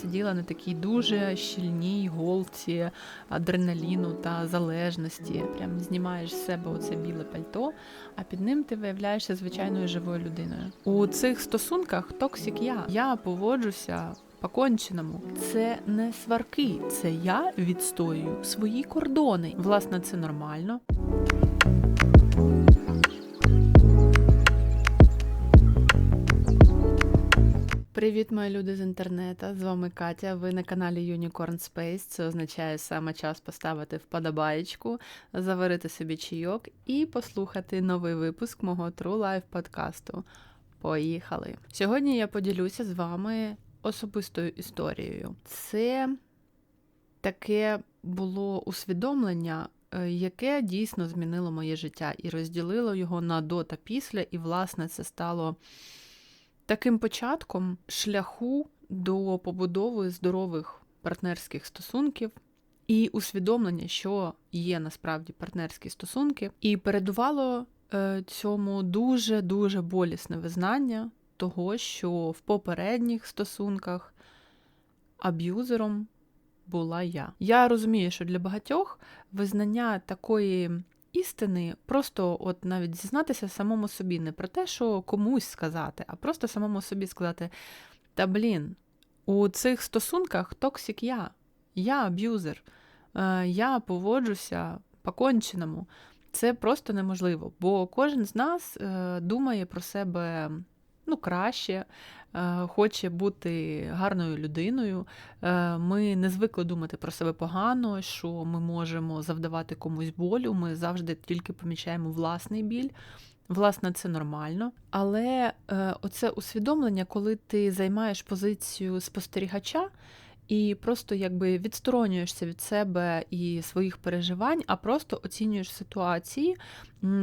Сиділа на такій дуже щільній голці адреналіну та залежності. Прям знімаєш з себе оце біле пальто, а під ним ти виявляєшся звичайною живою людиною. У цих стосунках токсик я. Я поводжуся. По-конченому. це не сварки, це я відстоюю свої кордони. Власне, це нормально. Привіт, мої люди з інтернету. З вами Катя. Ви на каналі Unicorn Space. Це означає саме час поставити вподобаєчку, заварити собі чайок і послухати новий випуск мого True Life подкасту. Поїхали! Сьогодні я поділюся з вами особистою історією. Це таке було усвідомлення, е, яке дійсно змінило моє життя і розділило його на до та після, і, власне, це стало таким початком шляху до побудови здорових партнерських стосунків і усвідомлення, що є насправді партнерські стосунки, і передувало е, цьому дуже дуже болісне визнання того, що в попередніх стосунках аб'юзером була я. Я розумію, що для багатьох визнання такої істини просто от навіть зізнатися самому собі, не про те, що комусь сказати, а просто самому собі сказати: та блін, у цих стосунках токсик я, я аб'юзер, е, я поводжуся по-конченому. Це просто неможливо, бо кожен з нас е, думає про себе ну, краще, Е, хоче бути гарною людиною. Е, ми не звикли думати про себе погано, що ми можемо завдавати комусь болю. Ми завжди тільки помічаємо власний біль. Власне, це нормально. Але е, оце усвідомлення, коли ти займаєш позицію спостерігача і просто якби відсторонюєшся від себе і своїх переживань, а просто оцінюєш ситуації,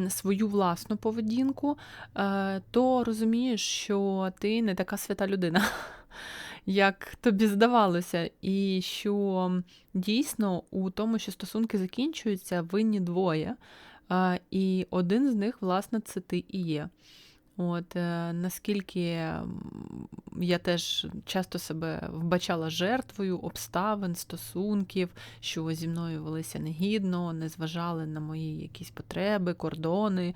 свою власну поведінку, е, то розумієш, що ти не така свята людина. Як тобі здавалося, і що дійсно у тому, що стосунки закінчуються, винні двоє, е, і один з них, власне, це ти і є. От е, Наскільки я теж часто себе вбачала жертвою обставин, стосунків, що зі мною велися негідно, не зважали на мої якісь потреби, кордони.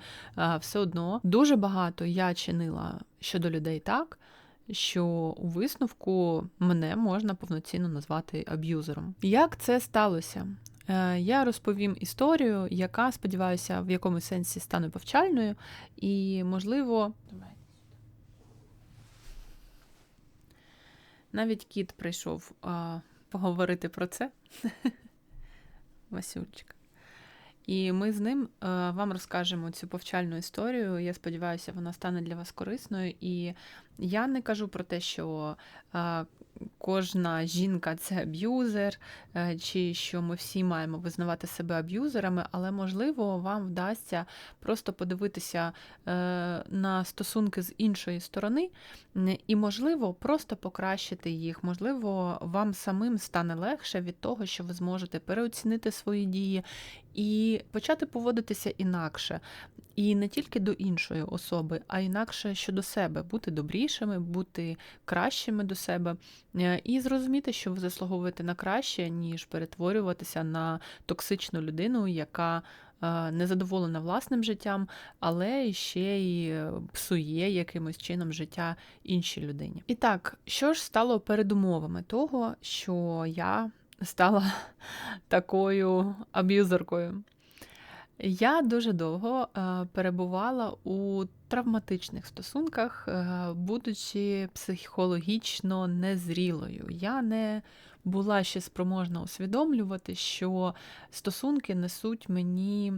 Все одно дуже багато я чинила щодо людей так, що у висновку мене можна повноцінно назвати аб'юзером. Як це сталося? Е, я розповім історію, яка, сподіваюся, в якомусь сенсі стане повчальною, і, можливо, навіть кіт прийшов а, поговорити про це. Васюльчик. І ми з ним вам розкажемо цю повчальну історію. Я сподіваюся, вона стане для вас корисною. І я не кажу про те, що кожна жінка це аб'юзер, е, чи що ми всі маємо визнавати себе аб'юзерами, але, можливо, вам вдасться просто подивитися е, на стосунки з іншої сторони, і, можливо, просто покращити їх. Можливо, вам самим стане легше від того, що ви зможете переоцінити свої дії і почати поводитися інакше. І не тільки до іншої особи, а інакше щодо себе, бути добрішими, бути кращими до себе, е, і зрозуміти, що ви заслуговуєте на краще, ніж перетворюватися на токсичну людину, яка е, незадоволена власним життям, але ще й е, псує якимось чином життя іншій людині. І так, що ж стало передумовами того, що я стала такою аб'юзеркою? Я дуже довго перебувала у травматичних стосунках, е, будучи психологічно незрілою. Я не була ще спроможна усвідомлювати, що стосунки несуть мені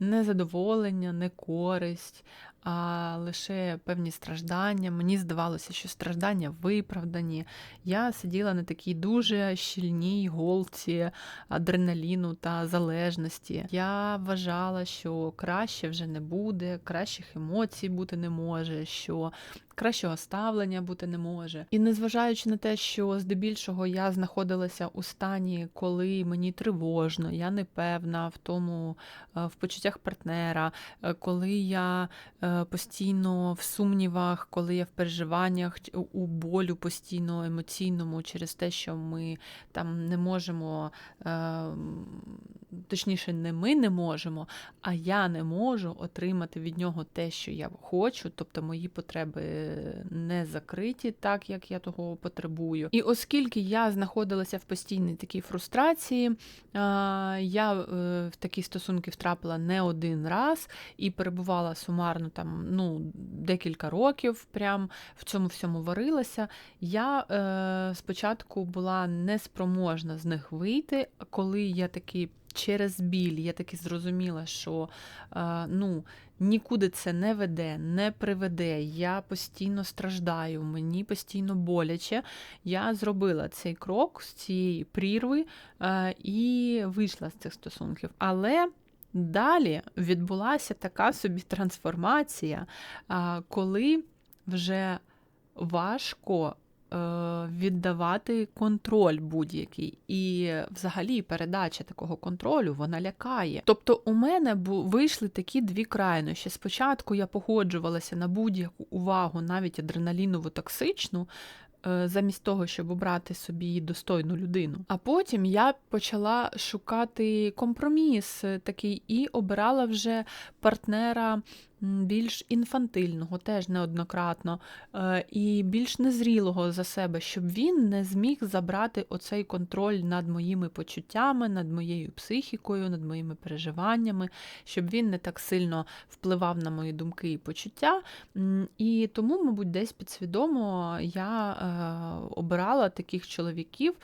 незадоволення, не користь, а лише певні страждання. Мені здавалося, що страждання виправдані. Я сиділа на такій дуже щільній голці адреналіну та залежності. Я вважала, що краще вже не буде, кращих емоцій бути не може, що кращого ставлення бути не може. І незважаючи на те, що здебільшого я знаходилася у стані, коли мені тривожно, я не певна в тому, е, в почуттях партнера, е, коли я е, постійно в сумнівах, коли я в переживаннях, у болю постійно емоційному через те, що ми там не можемо, е, м, точніше, не ми не можемо, а я не можу отримати від нього те, що я хочу, тобто мої потреби не закриті так, як я того потребую. І оскільки я знаходилася в постійній такій фрустрації, я е, в такі стосунки втрапила не один раз і перебувала сумарно там ну, декілька років, прям в цьому всьому варилася. Я е, спочатку була неспроможна з них вийти, коли я таки через біль я таки зрозуміла, що е, ну, нікуди це не веде, не приведе. Я постійно страждаю, мені постійно боляче. Я зробила цей крок з цієї прірви е, і вийшла з цих стосунків. Але далі відбулася така собі трансформація, е, коли вже важко. Е, Віддавати контроль будь-який, і взагалі передача такого контролю вона лякає. Тобто, у мене вийшли такі дві крайнощі. Спочатку я погоджувалася на будь-яку увагу, навіть адреналінову токсичну, е, замість того, щоб обрати собі достойну людину. А потім я почала шукати компроміс такий і обирала вже партнера більш інфантильного, теж неоднократно, е, і більш незрілого за себе, щоб він не зміг забрати оцей контроль над моїми почуттями, над моєю психікою, над моїми переживаннями, щоб він не так сильно впливав на мої думки і почуття. І тому, мабуть, десь підсвідомо я е, обирала таких чоловіків,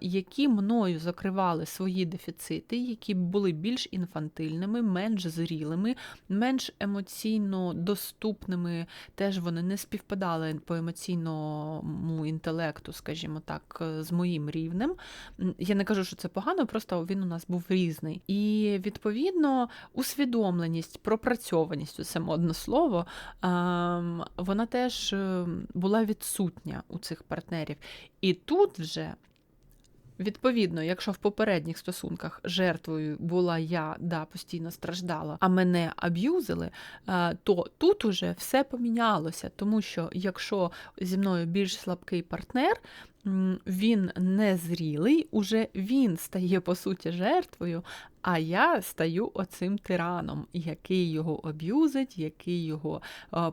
які мною закривали свої дефіцити, які були більш інфантильними, менш зрілими, менш емоційно доступними. Теж вони не співпадали по емоційному інтелекту, скажімо так, е, з моїм рівнем. Я не кажу, що це погано, просто він у нас був різний. І відповідно усвідомленість, пропрацьованість, це модне слово, ем, вона теж е, була відсутня у цих партнерів. І тут вже. Відповідно, якщо в попередніх стосунках жертвою була я, да, постійно страждала, а мене аб'юзили, е, то тут уже все помінялося, тому що якщо зі мною більш слабкий партнер, він незрілий, уже він стає по суті жертвою, а я стаю оцим тираном, який його аб'юзить, який його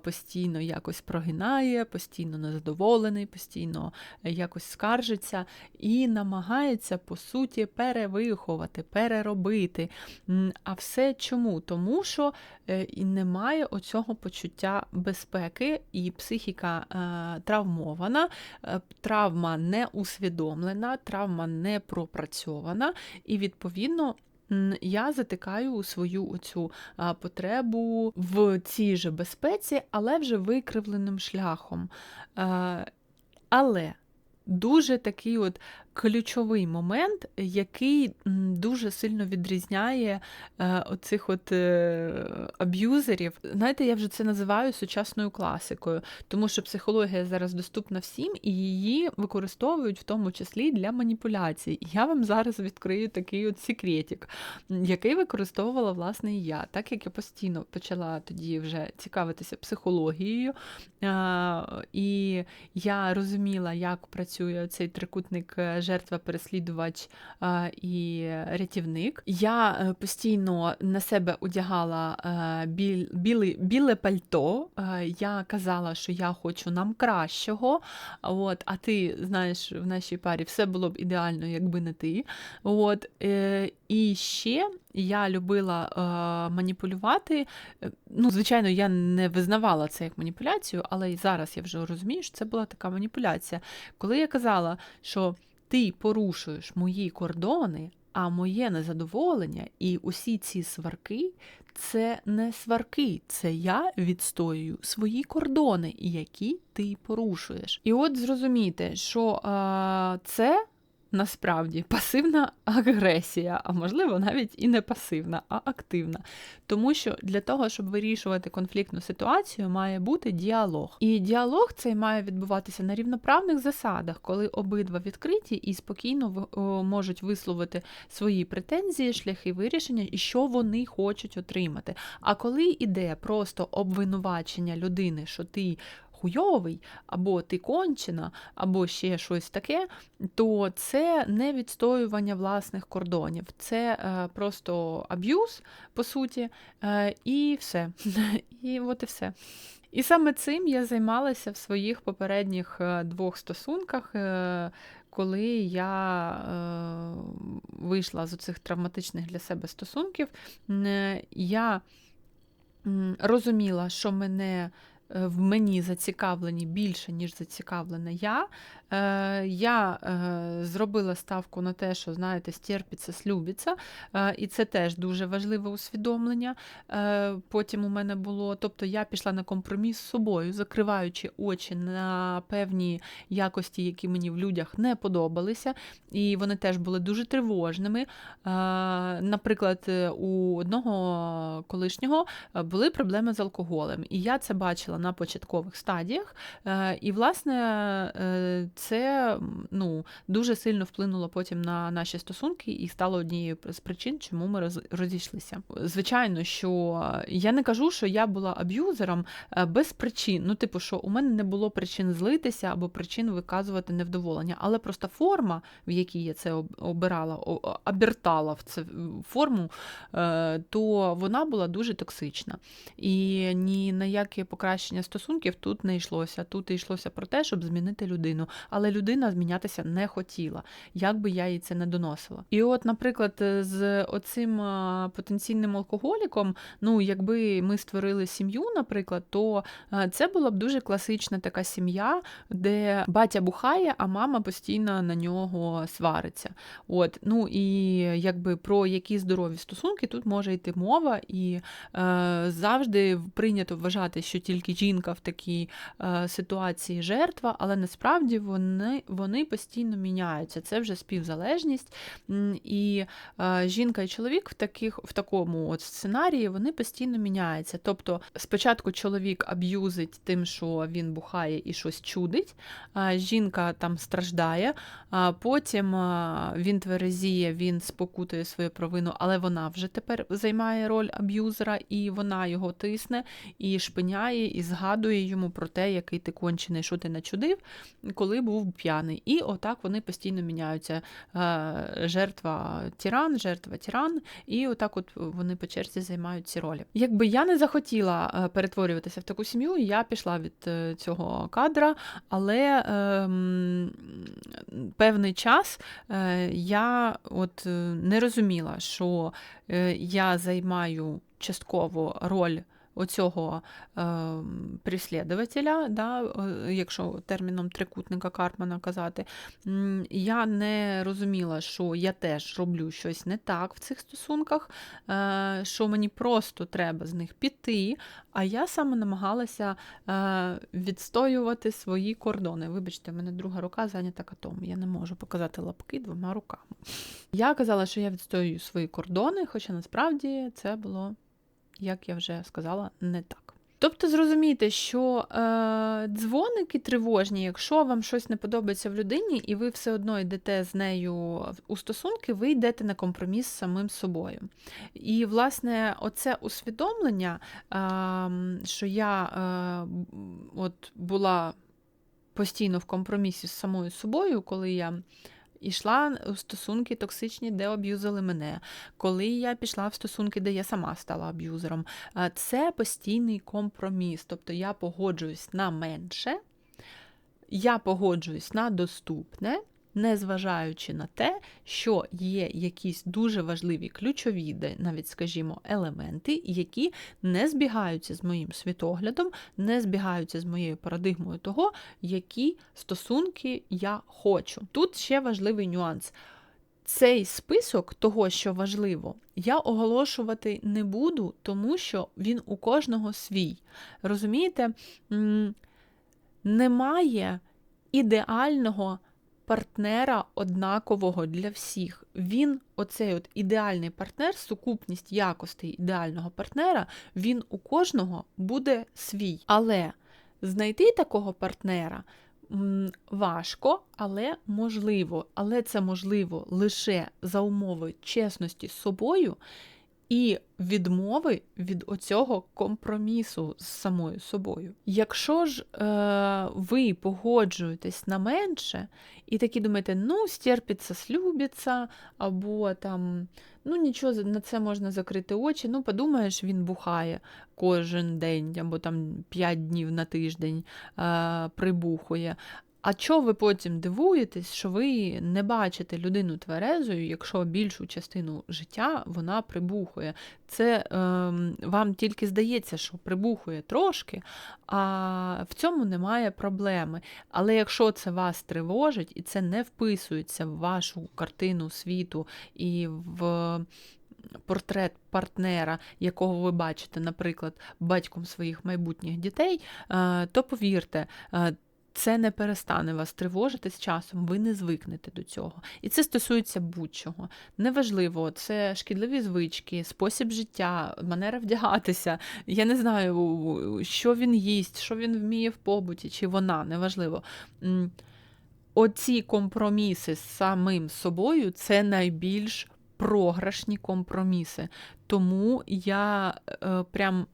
постійно якось прогинає, постійно незадоволений, постійно е, якось скаржиться і намагається, по суті, перевиховати, переробити. А все чому? Тому що е, немає оцього почуття безпеки, і психіка е, травмована, травма не усвідомлена, травма не пропрацьована, і відповідно. Я затикаю свою оцю потребу в цій же безпеці, але вже викривленим шляхом. Е, Але дуже такий от ключовий момент, який дуже сильно відрізняє е, оцих от е, аб'юзерів. Знаєте, я вже це називаю сучасною класикою, тому що психологія зараз доступна всім, і її використовують в тому числі для маніпуляцій. Я вам зараз відкрию такий от секретик, який використовувала власне і я, так як я постійно почала тоді вже цікавитися психологією, е, і я розуміла, як працює цей трикутник жертва, переслідувач е, і рятівник. Я е, постійно на себе одягала е, біль, біле, біле пальто. Е, Я казала, що я хочу нам кращого. От, а ти знаєш, в нашій парі все було б ідеально, якби не ти. От, і ще я любила маніпулювати. Ну, звичайно, я не визнавала це як маніпуляцію, але і зараз я вже розумію, що це була така маніпуляція. Коли я казала, що ти порушуєш мої кордони, а моє незадоволення і усі ці сварки це не сварки, це я відстоюю свої кордони, які ти порушуєш. І от зрозумійте, що е, це насправді пасивна агресія, а можливо, навіть і не пасивна, а активна. Тому що для того, щоб вирішувати конфліктну ситуацію, має бути діалог. І діалог цей має відбуватися на рівноправних засадах, коли обидва відкриті і спокійно можуть висловити свої претензії, шляхи вирішення і що вони хочуть отримати. А коли іде просто обвинувачення людини, що ти хуйовий, або ти кончена, або ще щось таке, то це не відстоювання власних кордонів, це е, просто аб'юз, по суті, е, і все. І от і все. І саме цим я займалася в своїх попередніх е, двох стосунках, коли я е, вийшла з цих травматичних для себе стосунків, я розуміла, що мене в мені зацікавлені більше, ніж зацікавлена я. Е, Я е, зробила ставку на те, що, знаєте, стерпіться, слюбиться, е, і це теж дуже важливе усвідомлення. Е, Потім у мене було, тобто я пішла на компроміс з собою, закриваючи очі на певні якості, які мені в людях не подобалися, і вони теж були дуже тривожними. Е, Наприклад, у одного колишнього були проблеми з алкоголем, і я це бачила на початкових стадіях. Е, і, власне, е, це ну, дуже сильно вплинуло потім на наші стосунки і стало однією з причин, чому ми розійшлися. Звичайно, що я не кажу, що я була аб'юзером е, без причин. Ну, типу, що у мене не було причин злитися або причин виказувати невдоволення, але просто форма, в якій я це обирала, обертала в цю форму, то вона була дуже токсична. І ні на яке покращення покращення стосунків тут не йшлося. Тут йшлося про те, щоб змінити людину. Але людина змінятися не хотіла, як би я їй це не доносила. І от, наприклад, з оцим потенційним алкоголіком, ну, якби ми створили сім'ю, наприклад, то це була б дуже класична така сім'я, де батя бухає, а мама постійно на нього свариться. От, ну і якби про які здорові стосунки тут може йти мова, і е, завжди прийнято вважати, що тільки жінка в такій е, ситуації жертва, але насправді вони вони постійно міняються. Це вже співзалежність. І е, жінка і чоловік в таких, в такому от сценарії вони постійно міняються. Тобто спочатку чоловік аб'юзить тим, що він бухає і щось чудить, а жінка там страждає, а потім е, він тверезіє, він спокутує свою провину, але вона вже тепер займає роль аб'юзера, і вона його тисне, і шпиняє, і згадує йому про те, який ти кончений, що ти начудив, коли був п'яний. І отак вони постійно міняються. Е, жертва тиран, жертва тиран, і отак от вони по черзі займають ці ролі. Якби я не захотіла е, перетворюватися в таку сім'ю, я пішла від е, цього кадра, але ем, певний час я от не розуміла, що я займаю частково роль оцього е, прислідувателя, да, е, якщо терміном трикутника Карпмана казати, я не розуміла, що я теж роблю щось не так в цих стосунках, е, що мені просто треба з них піти, а я саме намагалася е, відстоювати свої кордони. Вибачте, в мене друга рука зайнята котом. Я не можу показати лапки двома руками. Я казала, що я відстоюю свої кордони, хоча насправді це було як я вже сказала, не так. Тобто зрозумійте, що е, дзвоники тривожні, якщо вам щось не подобається в людині, і ви все одно йдете з нею у стосунки, ви йдете на компроміс з самим собою. І, власне, оце усвідомлення, е, що я е, от була постійно в компромісі з самою собою, коли я йшла в стосунки токсичні, де аб'юзили мене, коли я пішла в стосунки, де я сама стала аб'юзером. Це постійний компроміс. Тобто я погоджуюсь на менше, я погоджуюсь на доступне незважаючи на те, що є якісь дуже важливі ключові, навіть, скажімо, елементи, які не збігаються з моїм світоглядом, не збігаються з моєю парадигмою того, які стосунки я хочу. Тут ще важливий нюанс. Цей список того, що важливо, я оголошувати не буду, тому що він у кожного свій. Розумієте, немає ідеального партнера однакового для всіх. Він, оцей от ідеальний партнер, сукупність якостей ідеального партнера, він у кожного буде свій. Але знайти такого партнера важко, але можливо. Але це можливо лише за умови чесності з собою і відмови від оцього компромісу з самою собою. Якщо ж е, ви погоджуєтесь на менше, і такі думаєте, ну, стерпиться, слюбиться, або там, ну нічого, на це можна закрити очі, ну, подумаєш, він бухає кожен день, або там 5 днів на тиждень е, прибухує. А чого ви потім дивуєтесь, що ви не бачите людину тверезою, якщо більшу частину життя вона прибухує? Це е, вам тільки здається, що прибухує трошки, а в цьому немає проблеми. Але якщо це вас тривожить і це не вписується в вашу картину світу і в портрет партнера, якого ви бачите, наприклад, батьком своїх майбутніх дітей, е, то повірте, е, це не перестане вас тривожити з часом, ви не звикнете до цього. І це стосується будь-чого. Неважливо, це шкідливі звички, спосіб життя, манера вдягатися. Я не знаю, що він їсть, що він вміє в побуті, чи вона, неважливо. Оці компроміси з самим собою це найбільш програшні компроміси. Тому я е, прям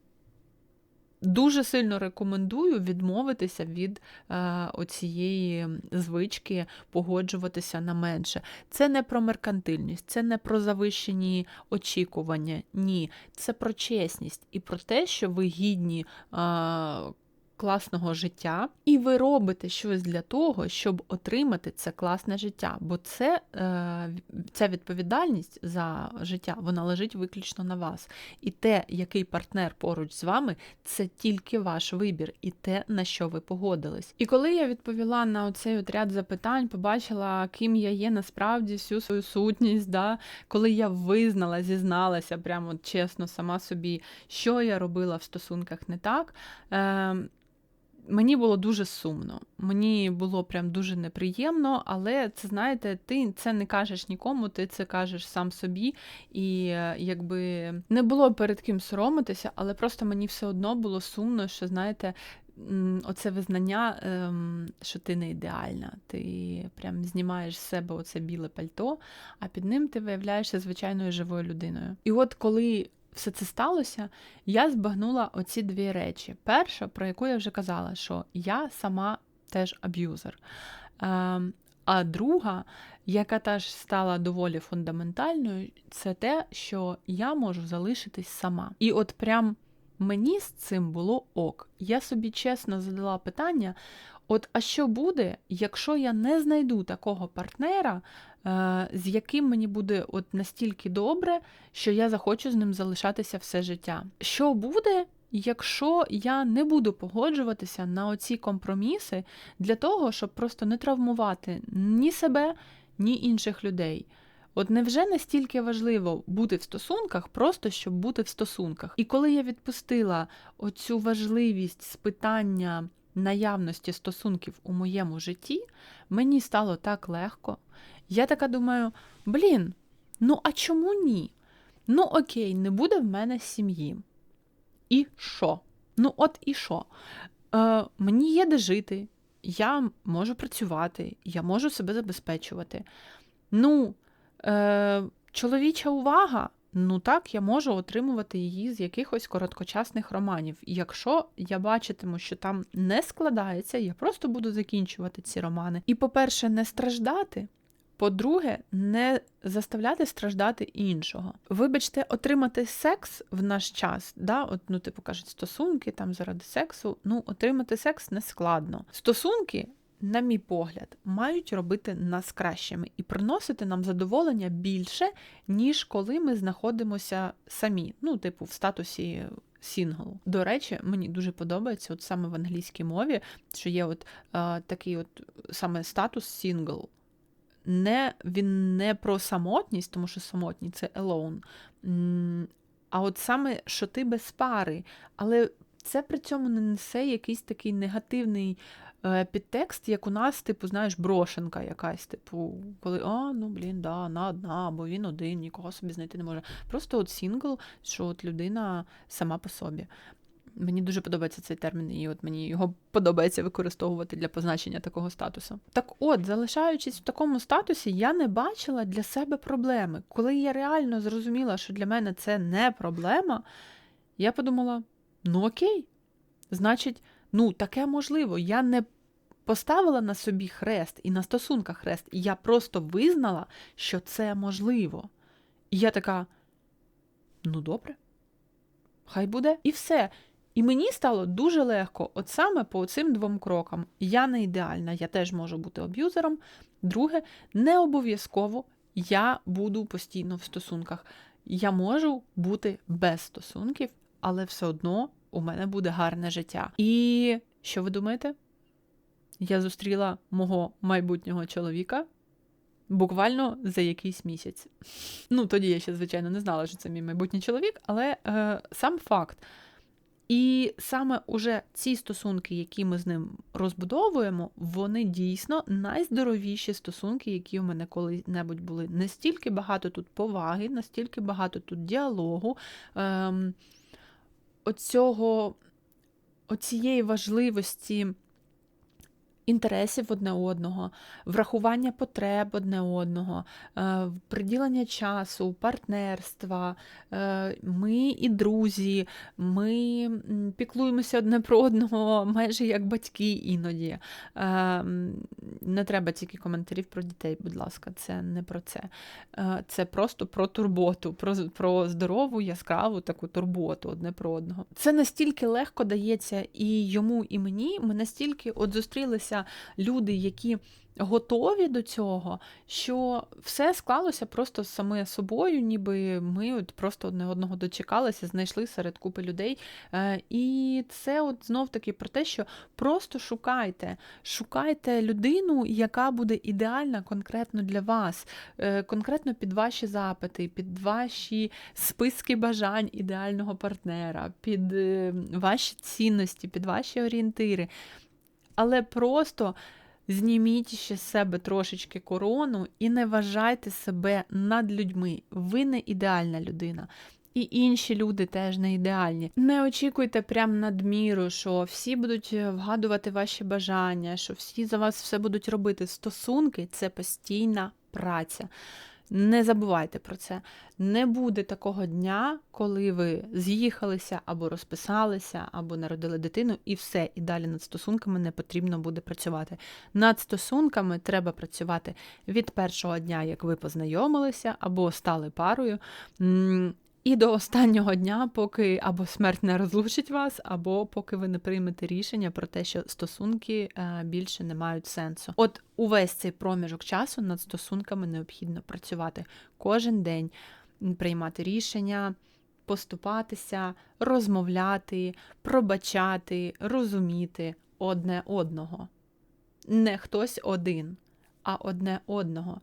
Дуже сильно рекомендую відмовитися від е, оцієї звички погоджуватися на менше. Це не про меркантильність, це не про завищені очікування. Ні, це про чесність і про те, що ви гідні. Е, класного життя, і ви робите щось для того, щоб отримати це класне життя. Бо це, е, ця відповідальність за життя вона лежить виключно на вас. І те, який партнер поруч з вами, це тільки ваш вибір, і те, на що ви погодились. І коли я відповіла на цей от ряд запитань, побачила, ким я є насправді всю свою сутність, да? коли я визнала, зізналася, прямо чесно, сама собі, що я робила в стосунках не так. Е, Мені було дуже сумно, мені було прям дуже неприємно, але це знаєте, ти це не кажеш нікому, ти це кажеш сам собі, і е, якби не було перед ким соромитися, але просто мені все одно було сумно, що знаєте, оце визнання, ем, що ти не ідеальна. Ти прям знімаєш з себе оце біле пальто, а під ним ти виявляєшся звичайною живою людиною. І от коли все це сталося, я збагнула оці дві речі. Перша, про яку я вже казала, що я сама теж аб'юзер. Ем, а друга, яка теж стала доволі фундаментальною, це те, що я можу залишитись сама. І от прям мені з цим було ок. Я собі чесно задала питання: от а що буде, якщо я не знайду такого партнера, з яким мені буде от настільки добре, що я захочу з ним залишатися все життя. Що буде, якщо я не буду погоджуватися на оці компроміси для того, щоб просто не травмувати ні себе, ні інших людей? От невже настільки важливо бути в стосунках, просто щоб бути в стосунках? І коли я відпустила оцю важливість з питання наявності стосунків у моєму житті, мені стало так легко. Я така думаю: блін, ну а чому ні? Ну, окей, не буде в мене сім'ї. І що? Ну, от і що? Е, Мені є де жити, я можу працювати, я можу себе забезпечувати. Ну, е, чоловіча увага. Ну так, я можу отримувати її з якихось короткочасних романів. І якщо я бачитиму, що там не складається, я просто буду закінчувати ці романи. І, по-перше, не страждати. По-друге, не заставляти страждати іншого. Вибачте, отримати секс в наш час, да, от, ну, типу кажуть, стосунки там заради сексу. Ну, отримати секс не складно. Стосунки, на мій погляд, мають робити нас кращими і приносити нам задоволення більше, ніж коли ми знаходимося самі, ну, типу, в статусі. Сінглу. До речі, мені дуже подобається, от саме в англійській мові, що є от е, такий от саме статус сінгл не, він не про самотність, тому що самотність це alone, а от саме, що ти без пари, але це при цьому не несе якийсь такий негативний е, підтекст, як у нас, типу, знаєш, брошенка якась, типу, коли а, ну блін, да, вона одна, або він один, нікого собі знайти не може. Просто от сингл, що от людина сама по собі. Мені дуже подобається цей термін, і от мені його подобається використовувати для позначення такого статусу. Так от, залишаючись в такому статусі, я не бачила для себе проблеми. Коли я реально зрозуміла, що для мене це не проблема, я подумала: ну окей, значить, ну таке можливо. Я не поставила на собі хрест і на стосунках хрест, і я просто визнала, що це можливо. І я така: ну добре, хай буде, і все. І мені стало дуже легко, от саме по цим двом крокам. Я не ідеальна, я теж можу бути аб'юзером. Друге, не обов'язково я буду постійно в стосунках. Я можу бути без стосунків, але все одно у мене буде гарне життя. І що ви думаєте? Я зустріла мого майбутнього чоловіка буквально за якийсь місяць. Ну, тоді я ще, звичайно, не знала, що це мій майбутній чоловік, але е, сам факт. І саме уже ці стосунки, які ми з ним розбудовуємо, вони дійсно найздоровіші стосунки, які у мене коли-небудь були. Настільки багато тут поваги, настільки багато тут діалогу, ем, оцього, оцієї важливості інтересів одне одного, врахування потреб одне одного, е, приділення часу, партнерства, е, ми і друзі, ми піклуємося одне про одного, майже як батьки іноді. Е, не треба тільки коментарів про дітей, будь ласка, це не про це. Це просто про турботу, про, про здорову, яскраву таку турботу одне про одного. Це настільки легко дається і йому, і мені. Ми настільки от зустрілися люди, які готові до цього, що все склалося просто саме собою, ніби ми от просто одне одного дочекалися, знайшли серед купи людей. Е, і це от знов-таки про те, що просто шукайте, шукайте людину, яка буде ідеальна конкретно для вас, е, конкретно під ваші запити, під ваші списки бажань ідеального партнера, під е, ваші цінності, під ваші орієнтири але просто зніміть ще з себе трошечки корону і не вважайте себе над людьми. Ви не ідеальна людина. І інші люди теж не ідеальні. Не очікуйте прям надміру, що всі будуть е, вгадувати ваші бажання, що всі за вас все будуть робити. Стосунки це постійна праця. Не забувайте про це. Не буде такого дня, коли ви з'їхалися або розписалися, або народили дитину, і все. І далі над стосунками не потрібно буде працювати. Над стосунками треба працювати від першого дня, як ви познайомилися, або стали парою. І до останнього дня, поки або смерть не розлучить вас, або поки ви не приймете рішення про те, що стосунки е, більше не мають сенсу. От увесь цей проміжок часу над стосунками необхідно працювати кожен день, приймати рішення, поступатися, розмовляти, пробачати, розуміти одне одного. Не хтось один, а одне одного.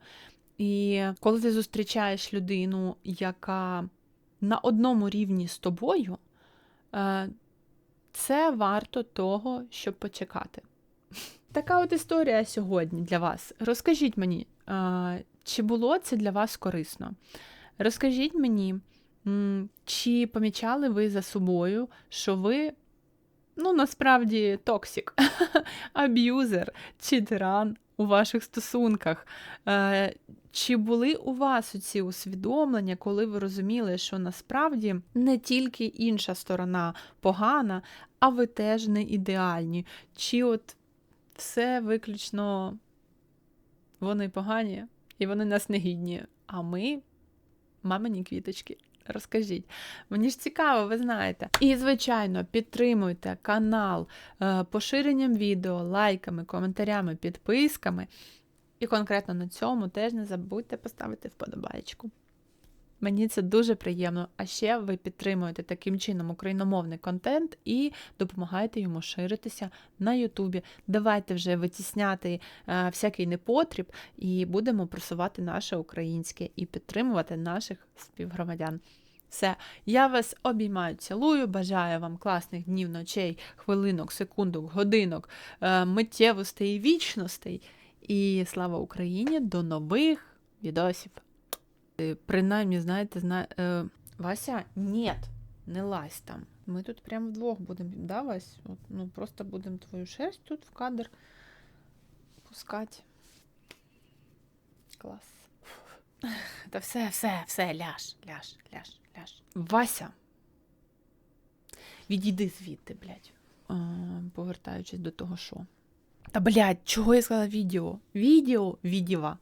І коли ти зустрічаєш людину, яка на одному рівні з тобою, е, це варто того, щоб почекати. Така от історія сьогодні для вас. Розкажіть мені, е, чи було це для вас корисно? Розкажіть мені, чи помічали ви за собою, що ви, ну, насправді, токсик, аб'юзер чи тиран у ваших стосунках? Чи були у вас ці усвідомлення, коли ви розуміли, що насправді не тільки інша сторона погана, а ви теж не ідеальні? Чи от все виключно вони погані і вони нас не гідні, а ми мамині квіточки? Розкажіть, мені ж цікаво, ви знаєте. І, звичайно, підтримуйте канал е, поширенням відео, лайками, коментарями, підписками. І конкретно на цьому теж не забудьте поставити вподобайку. Мені це дуже приємно. А ще ви підтримуєте таким чином україномовний контент і допомагаєте йому ширитися на Ютубі. Давайте вже витісняти е, всякий непотріб і будемо просувати наше українське і підтримувати наших співгромадян. Все, я вас обіймаю, цілую, бажаю вам класних днів, ночей, хвилинок, секундок, годинок, е, миттєвостей і вічностей. І слава Україні! До нових відосів. Е, Принаймні, знаєте, зна... е, Вася, ні, не лазь там. Ми тут прямо вдвох будемо, да, Вась? От, ну, просто будемо твою шерсть тут в кадр пускати. Клас. Та все, все, все, ляж, ляж, ляж, ляж. Вася. Відійди звідти, блядь. А, повертаючись до того, що. Та блядь, чого я сказала відео? Відео, відео.